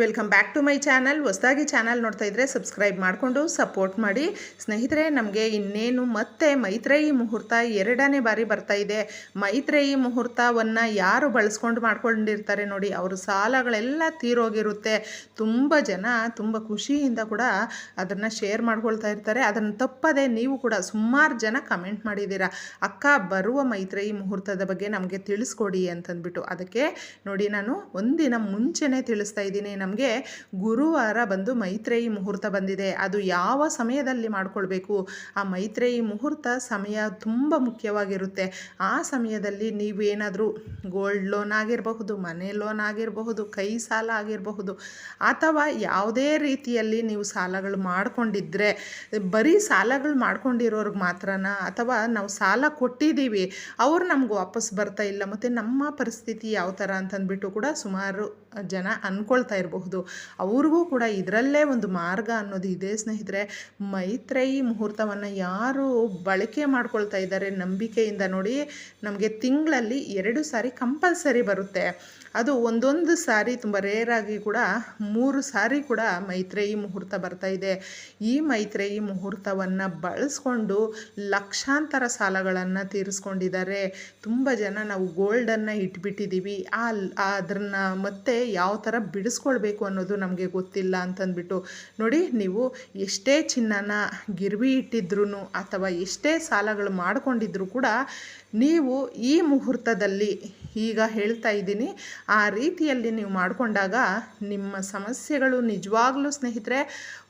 Welcome back to my channel ಹೊಸದಾಗಿ channel ನೋಡ್ತಾ ಇದ್ರೆ ಸಬ್ಸ್ಕ್ರೈಬ್ ಮಾಡಿಕೊಂಡು ಸಪೋರ್ಟ್ ಮಾಡಿ. ಸ್ನೇಹಿತರೆ, ನಮಗೆ ಇನ್ನೇನು ಮತ್ತೆ ಮೈತ್ರೇಯಿ ಮುಹೂರ್ತ ಎರಡನೇ ಬಾರಿ ಬರ್ತಾ ಇದೆ. ಮೈತ್ರೇಯಿ ಮುಹೂರ್ತವನ್ನು ಯಾರು ಬಳಸ್ಕೊಂಡು ಮಾಡ್ಕೊಂಡಿರ್ತಾರೆ ನೋಡಿ, ಅವರು ಸಾಲಗಳೆಲ್ಲ ತೀರೋಗಿರುತ್ತೆ. ತುಂಬ ಜನ ತುಂಬ ಖುಷಿಯಿಂದ ಕೂಡ ಅದನ್ನು ಶೇರ್ ಮಾಡ್ಕೊಳ್ತಾ ಇರ್ತಾರೆ. ಅದನ್ನು ತಪ್ಪದೆ ನೀವು ಕೂಡ ಸುಮಾರು ಜನ ಕಮೆಂಟ್ ಮಾಡಿದ್ದೀರಾ. ಅಕ್ಕ, ಬರುವ ಮೈತ್ರೇಯಿ ಮುಹೂರ್ತದ ಬಗ್ಗೆ ನಮಗೆ ತಿಳಿಸ್ಕೊಡಿ ಅಂತಂದ್ಬಿಟ್ಟು. ಅದಕ್ಕೆ ನೋಡಿ, ನಾನು ಒಂದಿನ ಮುಂಚೆನೇ ತಿಳಿಸ್ತಾ ಇದ್ದೀನಿ ನಮಗೆ ಗುರುವಾರ ಬಂದು ಮೈತ್ರೇಯಿ ಮುಹೂರ್ತ ಬಂದಿದೆ. ಅದು ಯಾವ ಸಮಯದಲ್ಲಿ ಮಾಡಿಕೊಳ್ಬೇಕು? ಆ ಮೈತ್ರೇಯಿ ಮುಹೂರ್ತ ಸಮಯ ತುಂಬ ಮುಖ್ಯವಾಗಿರುತ್ತೆ. ಆ ಸಮಯದಲ್ಲಿ ನೀವೇನಾದರೂ ಗೋಲ್ಡ್ ಲೋನ್ ಆಗಿರಬಹುದು ಮನೆ ಲೋನ್ ಆಗಿರಬಹುದು, ಕೈ ಸಾಲ ಆಗಿರಬಹುದು, ಅಥವಾ ಯಾವುದೇ ರೀತಿಯಲ್ಲಿ ನೀವು ಸಾಲಗಳು ಮಾಡಿಕೊಂಡಿದ್ರೆ, ಬರೀ ಸಾಲಗಳು ಮಾಡ್ಕೊಂಡಿರೋರ್ಗೆ ಮಾತ್ರನಾ, ಅಥವಾ ನಾವು ಸಾಲ ಕೊಟ್ಟಿದ್ದೀವಿ, ಅವ್ರು ನಮ್ಗೆ ವಾಪಸ್ ಬರ್ತಾ ಇಲ್ಲ, ಮತ್ತು ನಮ್ಮ ಪರಿಸ್ಥಿತಿ ಯಾವ ಥರ ಅಂತಂದ್ಬಿಟ್ಟು ಕೂಡ ಸುಮಾರು ಜನ ಅಂದ್ಕೊಳ್ತಾ ಇರಬಹುದು. ಅವ್ರಿಗೂ ಕೂಡ ಇದರಲ್ಲೇ ಒಂದು ಮಾರ್ಗ ಅನ್ನೋದು ಇದೆ ಸ್ನೇಹಿತರೆ. ಮೈತ್ರೇಯಿ ಮುಹೂರ್ತವನ್ನು ಯಾರು ಬಳಕೆ ಮಾಡ್ಕೊಳ್ತಾ ಇದ್ದಾರೆ ನಂಬಿಕೆಯಿಂದ ನೋಡಿ ನಮಗೆ ತಿಂಗಳಲ್ಲಿ ಎರಡು ಸಾರಿ ಕಂಪಲ್ಸರಿ ಬರುತ್ತೆ. ಅದು ಒಂದೊಂದು ಸಾರಿ ತುಂಬ ರೇರಾಗಿ ಕೂಡ ಮೂರು ಸಾರಿ ಕೂಡ ಮೈತ್ರೇಯಿ ಮುಹೂರ್ತ ಬರ್ತಾ ಇದೆ. ಈ ಮೈತ್ರೇಯಿ ಮುಹೂರ್ತವನ್ನು ಬಳಸ್ಕೊಂಡು ಲಕ್ಷಾಂತರ ಸಾಲಗಳನ್ನು ತೀರಿಸ್ಕೊಂಡಿದ್ದಾರೆ. ತುಂಬ ಜನ ನಾವು ಗೋಲ್ಡನ್ನು ಇಟ್ಬಿಟ್ಟಿದ್ದೀವಿ. ಆ ಅದನ್ನು ಮತ್ತೆ ಯಾವ ಥರ ಬಿಡಿಸ್ಕೊಳ್ಬೇಕು ಅನ್ನೋದು ನಮಗೆ ಗೊತ್ತಿಲ್ಲ ಅಂತಂದ್ಬಿಟ್ಟು. ನೋಡಿ, ನೀವು ಎಷ್ಟೇ ಚಿನ್ನನ ಗಿರ್ವಿ ಇಟ್ಟಿದ್ರು ಅಥವಾ ಎಷ್ಟೇ ಸಾಲಗಳು ಮಾಡಿಕೊಂಡಿದ್ರು ಕೂಡ ನೀವು ಈ ಮುಹೂರ್ತದಲ್ಲಿ ಈಗ ಹೇಳ್ತಾ ಇದ್ದೀನಿ, ಆ ರೀತಿಯಲ್ಲಿ ನೀವು ಮಾಡಿಕೊಂಡಾಗ ನಿಮ್ಮ ಸಮಸ್ಯೆಗಳು ನಿಜವಾಗ್ಲೂ ಸ್ನೇಹಿತರೆ,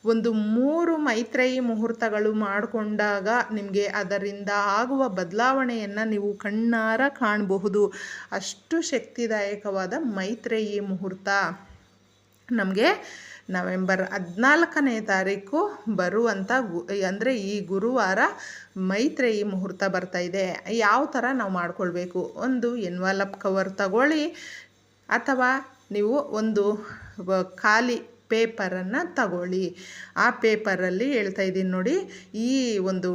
ಒಂದು ಮೂರು ಮೈತ್ರೇಯಿ ಮುಹೂರ್ತಗಳು ಮಾಡಿಕೊಂಡಾಗ ನಿಮಗೆ ಅದರಿಂದ ಆಗುವ ಬದಲಾವಣೆಯನ್ನು ನೀವು ಕಣ್ಣಾರ ಕಾಣಬಹುದು. ಅಷ್ಟು ಶಕ್ತಿದಾಯಕವಾದ ಮೈತ್ರೇಯಿ ಮುಹೂರ್ತ. ನಮಗೆ ನವೆಂಬರ್ ಹದಿನಾಲ್ಕನೇ ತಾರೀಕು ಬರುವಂಥ ಗು ಅಂದರೆ ಈ ಗುರುವಾರ ಮೈತ್ರೇಯಿ ಮುಹೂರ್ತ ಬರ್ತಾ ಇದೆ. ಯಾವ ಥರ ನಾವು ಮಾಡಿಕೊಳ್ಬೇಕು? ಒಂದು ಎನ್ವಲಪ್ ಕವರ್ ತಗೊಳ್ಳಿ, ಅಥವಾ ನೀವು ಒಂದು ಖಾಲಿ ಪೇಪರನ್ನು ತಗೊಳ್ಳಿ. ಆ ಪೇಪರಲ್ಲಿ ಹೇಳ್ತಾ ಇದ್ದೀನಿ ನೋಡಿ, ಈ ಒಂದು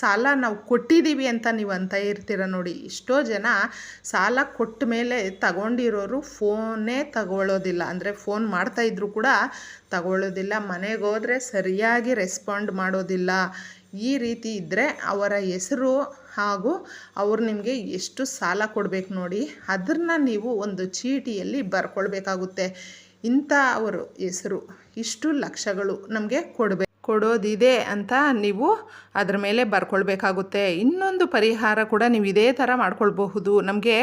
ಸಾಲ ನಾವು ಕೊಟ್ಟಿದ್ದೀವಿ ಅಂತ ನೀವು ಅಂತ ಇರ್ತೀರ ನೋಡಿ. ಎಷ್ಟೋ ಜನ ಸಾಲ ಕೊಟ್ಟ ಮೇಲೆ ತಗೊಂಡಿರೋರು ಫೋನೇ ತಗೊಳ್ಳೋದಿಲ್ಲ. ಅಂದರೆ ಫೋನ್ ಮಾಡ್ತಾಯಿದ್ರು ಕೂಡ ತಗೊಳ್ಳೋದಿಲ್ಲ. ಮನೆಗೆ ಹೋದರೆ ಸರಿಯಾಗಿ ರೆಸ್ಪಾಂಡ್ ಮಾಡೋದಿಲ್ಲ. ಈ ರೀತಿ ಇದ್ದರೆ ಅವರ ಹೆಸರು ಹಾಗೂ ಅವ್ರು ನಿಮಗೆ ಎಷ್ಟು ಸಾಲ ಕೊಡಬೇಕು ನೋಡಿ, ಅದನ್ನು ನೀವು ಒಂದು ಚೀಟಿಯಲ್ಲಿ ಬರ್ಕೊಳ್ಬೇಕಾಗುತ್ತೆ. ಇಂಥ ಅವರು ಹೆಸರು ಇಷ್ಟು ಲಕ್ಷಗಳು ನಮಗೆ ಕೊಡಬೇಕು. ಕೊಡೋದಿದೆ ಅಂತ ನೀವು ಅದರ ಮೇಲೆ ಬರ್ಕೊಳ್ಬೇಕಾಗುತ್ತೆ. ಇನ್ನೊಂದು ಪರಿಹಾರ ಕೂಡ ನೀವು ಇದೇ ಥರ ಮಾಡ್ಕೊಳ್ಬಹುದು. ನಮಗೆ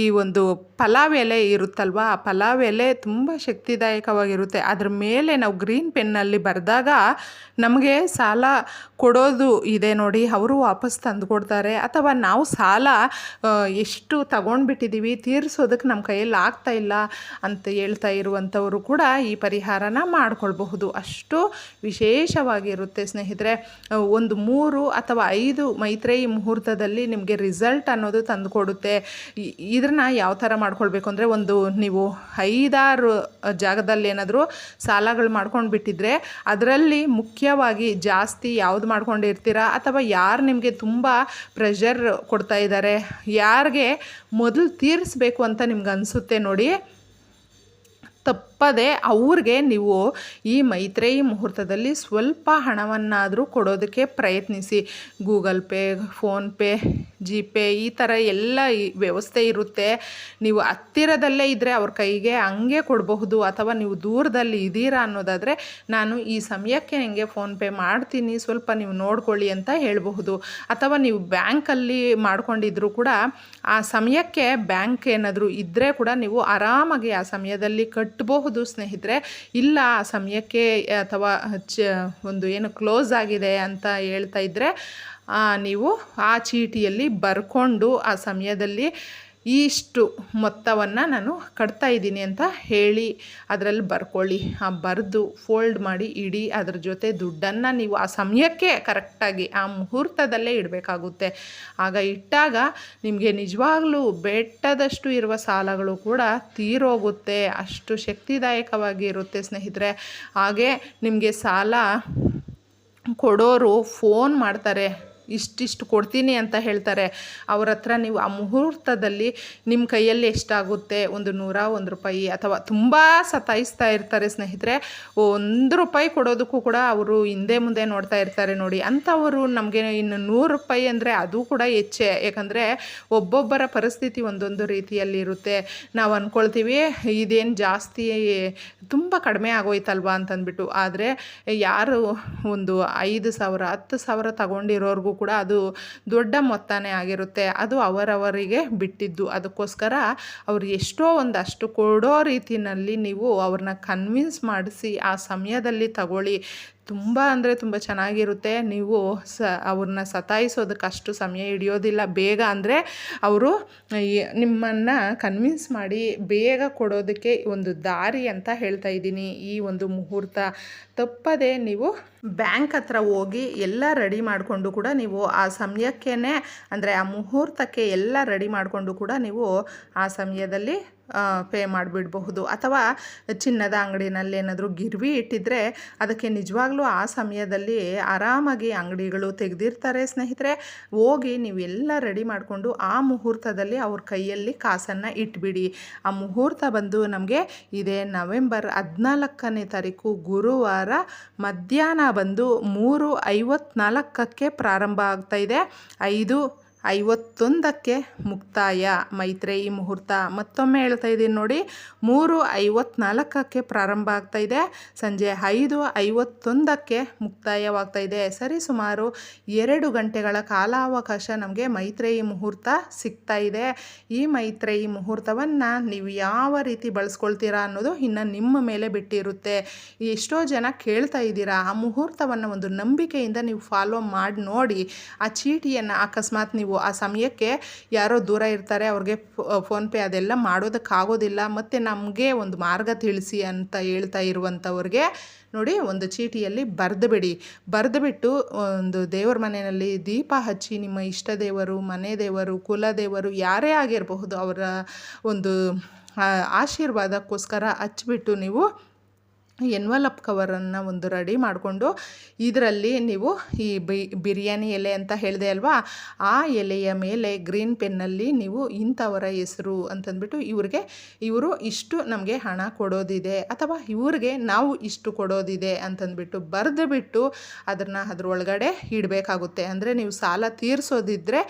ಈ ಒಂದು ಪಲಾವ್ ಎಲೆ ಇರುತ್ತಲ್ವ, ಆ ಪಲಾವ್ ಎಲೆ ತುಂಬ ಶಕ್ತಿದಾಯಕವಾಗಿರುತ್ತೆ. ಅದ್ರ ಮೇಲೆ ನಾವು ಗ್ರೀನ್ ಪೆನ್ನಲ್ಲಿ ಬರೆದಾಗ ನಮಗೆ ಸಾಲ ಕೊಡೋದು ಇದೆ ನೋಡಿ. ಅವರು ವಾಪಸ್ ತಂದು ಕೊಡ್ತಾರೆ ಅಥವಾ ನಾವು ಸಾಲ ಎಷ್ಟು ತಗೊಂಡ್ಬಿಟ್ಟಿದ್ದೀವಿ, ತೀರಿಸೋದಕ್ಕೆ ನಮ್ಮ ಕೈಯಲ್ಲಿ ಆಗ್ತಾ ಇಲ್ಲ ಅಂತ ಹೇಳ್ತಾ ಇರುವಂಥವರು ಕೂಡ ಈ ಪರಿಹಾರನ ಮಾಡ್ಕೊಳ್ಬಹುದು. ಅಷ್ಟು ವಿಶೇಷವಾಗಿರುತ್ತೆ ಸ್ನೇಹಿತರೆ. ಒಂದು ಮೂರು ಅಥವಾ ಐದು ಮೈತ್ರೇಯಿ ಮುಹೂರ್ತದಲ್ಲಿ ನಿಮಗೆ ರಿಸಲ್ಟ್ ಅನ್ನೋದು ತಂದುಕೊಡುತ್ತೆ. ಇದನ್ನ ಯಾವ ಥರ ಮಾಡ್ಕೊಳ್ಬೇಕು ಅಂದರೆ, ಒಂದು ನೀವು ಐದಾರು ಜಾಗದಲ್ಲಿ ಏನಾದರೂ ಸಾಲಗಳು ಮಾಡ್ಕೊಂಡು ಬಿಟ್ಟಿದ್ರೆ, ಅದರಲ್ಲಿ ಮುಖ್ಯವಾಗಿ ಜಾಸ್ತಿ ಯಾವುದು ಮಾಡ್ಕೊಂಡಿರ್ತೀರಾ? ಅಥವಾ ಯಾರು ನಿಮಗೆ ತುಂಬ ಪ್ರೆಷರ್ ಕೊಡ್ತಾ ಇದ್ದಾರೆ ಯಾರಿಗೆ ಮೊದಲು ತೀರಿಸ್ಬೇಕು ಅಂತ ನಿಮ್ಗೆ ಅನಿಸುತ್ತೆ ನೋಡಿ. ತಪ್ಪದೆ ಅವ್ರಿಗೆ ನೀವು ಈ ಮೈತ್ರೇಯಿ ಮುಹೂರ್ತದಲ್ಲಿ ಸ್ವಲ್ಪ ಹಣವನ್ನಾದರೂ ಕೊಡೋದಕ್ಕೆ ಪ್ರಯತ್ನಿಸಿ. Google pay PhonePe G pay ಈ ಥರ ಎಲ್ಲ ವ್ಯವಸ್ಥೆ ಇರುತ್ತೆ. ನೀವು ಹತ್ತಿರದಲ್ಲೇ ಇದ್ದರೆ ಅವ್ರ ಕೈಗೆ ಹಂಗೆ ಕೊಡಬಹುದು ಅಥವಾ ನೀವು ದೂರದಲ್ಲಿ ಇದ್ದೀರಾ ಅನ್ನೋದಾದರೆ ನಾನು ಈ ಸಮಯಕ್ಕೆ ನಿಮಗೆ ಫೋನ್ಪೇ ಮಾಡ್ತೀನಿ, ಸ್ವಲ್ಪ ನೀವು ನೋಡ್ಕೊಳ್ಳಿ ಅಂತ ಹೇಳಬಹುದು. ಅಥವಾ ನೀವು ಬ್ಯಾಂಕಲ್ಲಿ ಮಾಡ್ಕೊಂಡಿದ್ರು ಕೂಡ ಆ ಸಮಯಕ್ಕೆ ಬ್ಯಾಂಕ್ ಏನಾದರೂ ಇದ್ದರೆ ಕೂಡ ನೀವು ಆರಾಮಾಗಿ ಆ ಸಮಯದಲ್ಲಿ ಕಟ್ಟಬಹುದು ಸ್ನೇಹಿತರೆ. ಇಲ್ಲ ಆ ಸಮಯಕ್ಕೆ ಅಥವಾ ಒಂದು ಏನು ಕ್ಲೋಸ್ ಆಗಿದೆ ಅಂತ ಹೇಳ್ತಾ ಇದ್ದರೆ ನೀವು ಆ ಚೀಟಿಯಲ್ಲಿ ಬರ್ಕೊಂಡು ಆ ಸಮಯದಲ್ಲಿ ಇಷ್ಟು ಮೊತ್ತವನ್ನು ನಾನು ಕಟ್ತಾ ಇದ್ದೀನಿ ಅಂತ ಹೇಳಿ ಅದರಲ್ಲಿ ಬರ್ಕೊಳ್ಳಿ. ಆ ಬರೆದು ಫೋಲ್ಡ್ ಮಾಡಿ ಇಡಿ. ಅದ್ರ ಜೊತೆ ದುಡ್ಡನ್ನು ನೀವು ಆ ಸಮಯಕ್ಕೆ ಕರೆಕ್ಟಾಗಿ ಆ ಮುಹೂರ್ತದಲ್ಲೇ ಇಡಬೇಕಾಗುತ್ತೆ. ಆಗ ಇಟ್ಟಾಗ ನಿಮಗೆ ನಿಜವಾಗ್ಲೂ ಬೆಟ್ಟದಷ್ಟು ಇರುವ ಸಾಲಗಳು ಕೂಡ ತೀರೋಗುತ್ತೆ. ಅಷ್ಟು ಶಕ್ತಿದಾಯಕವಾಗಿ ಇರುತ್ತೆ ಸ್ನೇಹಿತರೆ. ಹಾಗೆ ನಿಮಗೆ ಸಾಲ ಕೊಡೋರು ಫೋನ್ ಮಾಡ್ತಾರೆ. ಇಷ್ಟಿಷ್ಟು ಕೊಡ್ತೀನಿ ಅಂತ ಹೇಳ್ತಾರೆ. ಅವ್ರ ಹತ್ರ ನೀವು ಆ ಮುಹೂರ್ತದಲ್ಲಿ ನಿಮ್ಮ ಕೈಯಲ್ಲಿ ಎಷ್ಟಾಗುತ್ತೆ? ಒಂದು ನೂರ ಒಂದು ರೂಪಾಯಿ ಅಥವಾ ತುಂಬ ಸತಾಯಿಸ್ತಾ ಇರ್ತಾರೆ ಸ್ನೇಹಿತರೆ. ಒಂದು ರೂಪಾಯಿ ಕೊಡೋದಕ್ಕೂ ಕೂಡ ಅವರು ಹಿಂದೆ ಮುಂದೆ ನೋಡ್ತಾ ಇರ್ತಾರೆ ನೋಡಿ. ಅಂಥವರು ನಮಗೆ ಇನ್ನು ನೂರು ರೂಪಾಯಿ ಅಂದರೆ ಅದು ಕೂಡ ಹೆಚ್ಚೆ ಯಾಕಂದರೆ ಒಬ್ಬೊಬ್ಬರ ಪರಿಸ್ಥಿತಿ ಒಂದೊಂದು ರೀತಿಯಲ್ಲಿ ಇರುತ್ತೆ. ನಾವು ಅಂದ್ಕೊಳ್ತೀವಿ ಇದೇನು ಜಾಸ್ತಿ ತುಂಬ ಕಡಿಮೆ ಆಗೋಯ್ತಲ್ವಾ ಅಂತಂದ್ಬಿಟ್ಟು. ಆದರೆ ಯಾರು ಒಂದು ಐದು ಸಾವಿರ, ಹತ್ತು ಸಾವಿರ ತಗೊಂಡಿರೋರ್ಗೂ ಕೂಡ ಅದು ದೊಡ್ಡ ಮೊತ್ತನೇ ಆಗಿರುತ್ತೆ. ಅದು ಅವರವರಿಗೆ ಬಿಟ್ಟಿದ್ದು. ಅದಕ್ಕೋಸ್ಕರ ಅವ್ರು ಎಷ್ಟೋ ಒಂದಷ್ಟು ಕೊಡೋ ರೀತಿಯಲ್ಲಿ ನೀವು ಅವ್ರನ್ನ ಕನ್ವಿನ್ಸ್ ಮಾಡಿಸಿ ಆ ಸಮಯದಲ್ಲಿ ತಗೊಳ್ಳಿ. ತುಂಬ ಅಂದರೆ ತುಂಬ ಚೆನ್ನಾಗಿರುತ್ತೆ. ನೀವು ಸ, ಅವ್ರನ್ನ ಸತಾಯಿಸೋದಕ್ಕೆ ಅಷ್ಟು ಸಮಯ ಹಿಡಿಯೋದಿಲ್ಲ. ಬೇಗ ಅಂದರೆ ಅವರು ನಿಮ್ಮನ್ನು ಕನ್ವಿನ್ಸ್ ಮಾಡಿ ಬೇಗ ಕೊಡೋದಕ್ಕೆ ಒಂದು ದಾರಿ ಅಂತ ಹೇಳ್ತಾ ಇದ್ದೀನಿ. ಈ ಒಂದು ಮುಹೂರ್ತ ತಪ್ಪದೆ ನೀವು ಬ್ಯಾಂಕ್ ಹತ್ರ ಹೋಗಿ ಎಲ್ಲ ರೆಡಿ ಮಾಡಿಕೊಂಡು ಕೂಡ ನೀವು ಆ ಸಮಯಕ್ಕೇ ಅಂದರೆ ಆ ಮುಹೂರ್ತಕ್ಕೆ ಎಲ್ಲ ರೆಡಿ ಮಾಡಿಕೊಂಡು ಕೂಡ ನೀವು ಆ ಸಮಯದಲ್ಲಿ ಪೇ ಮಾಡಿಬಿಡಬಹುದು. ಅಥವಾ ಚಿನ್ನದ ಅಂಗಡಿನಲ್ಲಿ ಏನಾದರೂ ಗಿರ್ವಿ ಇಟ್ಟಿದ್ರೆ ಅದಕ್ಕೆ ನಿಜವಾಗ್ಲೂ ಆ ಸಮಯದಲ್ಲಿ ಆರಾಮಾಗಿ ಅಂಗಡಿಗಳು ತೆಗೆದಿರ್ತಾರೆ ಸ್ನೇಹಿತರೆ. ಹೋಗಿ ನೀವೆಲ್ಲ ರೆಡಿ ಮಾಡಿಕೊಂಡು ಆ ಮುಹೂರ್ತದಲ್ಲಿ ಅವ್ರ ಕೈಯಲ್ಲಿ ಕಾಸನ್ನು ಇಟ್ಬಿಡಿ. ಆ ಮುಹೂರ್ತ ಬಂದು ನಮಗೆ ಇದೇ ನವೆಂಬರ್ ಹದಿನಾಲ್ಕನೇ ತಾರೀಕು ಗುರುವಾರ ಮಧ್ಯಾಹ್ನ ಬಂದು ಮೂರು ಐವತ್ನಾಲ್ಕಕ್ಕೆ ಪ್ರಾರಂಭ ಆಗ್ತಾಯಿದೆ ಐದು ಐವತ್ತೊಂದಕ್ಕೆ ಮುಕ್ತಾಯ. ಮೈತ್ರೇಯಿ ಮುಹೂರ್ತ ಮತ್ತೊಮ್ಮೆ ಹೇಳ್ತಾ ಇದ್ದೀನಿ ನೋಡಿ, ಮೂರು ಐವತ್ನಾಲ್ಕಕ್ಕೆ ಪ್ರಾರಂಭ ಆಗ್ತಾ ಇದೆ. ಸಂಜೆ ಐದು ಐವತ್ತೊಂದಕ್ಕೆ ಮುಕ್ತಾಯವಾಗ್ತಾ ಇದೆ. ಸರಿ, ಸುಮಾರು ಎರಡು ಗಂಟೆಗಳ ಕಾಲಾವಕಾಶ ನಮಗೆ ಮೈತ್ರೇಯಿ ಮುಹೂರ್ತ ಸಿಗ್ತಾ ಇದೆ. ಈ ಮೈತ್ರೇಯಿ ಮುಹೂರ್ತವನ್ನು ನೀವು ಯಾವ ರೀತಿ ಬಳಸ್ಕೊಳ್ತೀರಾ ಅನ್ನೋದು ಇನ್ನು ನಿಮ್ಮ ಮೇಲೆ ಬಿಟ್ಟಿರುತ್ತೆ. ಎಷ್ಟೋ ಜನ ಕೇಳ್ತಾ ಇದ್ದೀರಾ, ಆ ಮುಹೂರ್ತವನ್ನು ಒಂದು ನಂಬಿಕೆಯಿಂದ ನೀವು ಫಾಲೋ ಮಾಡಿ ನೋಡಿ, ಆ ಚೀಟಿಯನ್ನು ಅಕಸ್ಮಾತ್ ನೀವು ಆ ಸಮಯಕ್ಕೆ ಯಾರೋ ದೂರ ಇರ್ತಾರೆ, ಅವ್ರಿಗೆ ಫೋನ್ಪೇ ಅದೆಲ್ಲ ಮಾಡೋದಕ್ಕಾಗೋದಿಲ್ಲ. ಮತ್ತು ನಮಗೆ ಒಂದು ಮಾರ್ಗ ತಿಳಿಸಿ ಅಂತ ಹೇಳ್ತಾ ಇರುವಂಥವ್ರಿಗೆ ನೋಡಿ ಒಂದು ಚೀಟಿಯಲ್ಲಿ ಬರೆದು ಬಿಡಿ. ಬರೆದು ಬಿಟ್ಟು ಒಂದು ದೇವರ ಮನೆಯಲ್ಲಿ ದೀಪ ಹಚ್ಚಿ ನಿಮ್ಮ ಇಷ್ಟ ದೇವರು, ಮನೆ ದೇವರು ಕುಲದೇವರು ಯಾರೇ ಆಗಿರಬಹುದು ಅವರ ಒಂದು ಆಶೀರ್ವಾದಕ್ಕೋಸ್ಕರ ಹಚ್ಚಿಬಿಟ್ಟು ನೀವು ಎನ್ವಲಪ್ ಕವರನ್ನು ಒಂದು ರೆಡಿ ಮಾಡಿಕೊಂಡು ಇದರಲ್ಲಿ ನೀವು ಈ ಬಿರಿಯಾನಿ ಎಲೆ ಅಂತ ಹೇಳಿದೆ ಅಲ್ವಾ? ಆ ಎಲೆಯ ಮೇಲೆ ಗ್ರೀನ್ ಪೆನ್ನಲ್ಲಿ ನೀವು ಇಂಥವರ ಹೆಸರು ಅಂತಂದ್ಬಿಟ್ಟು ಇವ್ರಿಗೆ, ಇವರು ಇಷ್ಟು ನಮಗೆ ಹಣ ಕೊಡೋದಿದೆ ಅಥವಾ ಇವ್ರಿಗೆ ನಾವು ಇಷ್ಟು ಕೊಡೋದಿದೆ ಅಂತಂದ್ಬಿಟ್ಟು ಬರೆದು ಬಿಟ್ಟು ಅದನ್ನು ಅದರೊಳಗಡೆ ಇಡಬೇಕಾಗುತ್ತೆ. ಅಂದರೆ ನೀವು ಸಾಲ ತೀರಿಸೋದಿದ್ದರೆ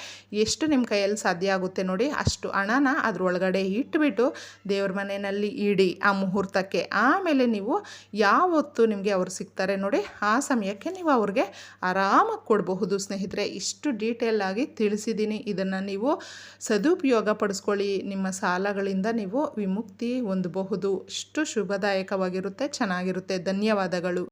ಎಷ್ಟು ನಿಮ್ಮ ಕೈಯಲ್ಲಿ ಸಾಧ್ಯ ಆಗುತ್ತೆ ನೋಡಿ, ಅಷ್ಟು ಹಣನ ಅದರೊಳಗಡೆ ಇಟ್ಟುಬಿಟ್ಟು ದೇವ್ರ ಮನೆಯಲ್ಲಿ ಇಡಿ ಆ ಮುಹೂರ್ತಕ್ಕೆ. ಆಮೇಲೆ ನೀವು ಯಾವತ್ತು ನಿಮಗೆ ಅವರು ಸಿಗ್ತಾರೆ ನೋಡಿ ಆ ಸಮಯಕ್ಕೆ ನೀವು ಅವ್ರಿಗೆ ಆರಾಮಾಗಿ ಕೊಡಬಹುದು. ಸ್ನೇಹಿತರೆ, ಇಷ್ಟು ಡೀಟೇಲ್ ಆಗಿ ತಿಳಿಸಿದ್ದೀನಿ. ಇದನ್ನು ನೀವು ಸದುಪಯೋಗ ಪಡಿಸ್ಕೊಳ್ಳಿ. ನಿಮ್ಮ ಸಾಲಗಳಿಂದ ನೀವು ವಿಮುಕ್ತಿ ಹೊಂದಬಹುದು. ಇಷ್ಟು ಶುಭದಾಯಕವಾಗಿರುತ್ತೆ, ಚೆನ್ನಾಗಿರುತ್ತೆ. ಧನ್ಯವಾದಗಳು.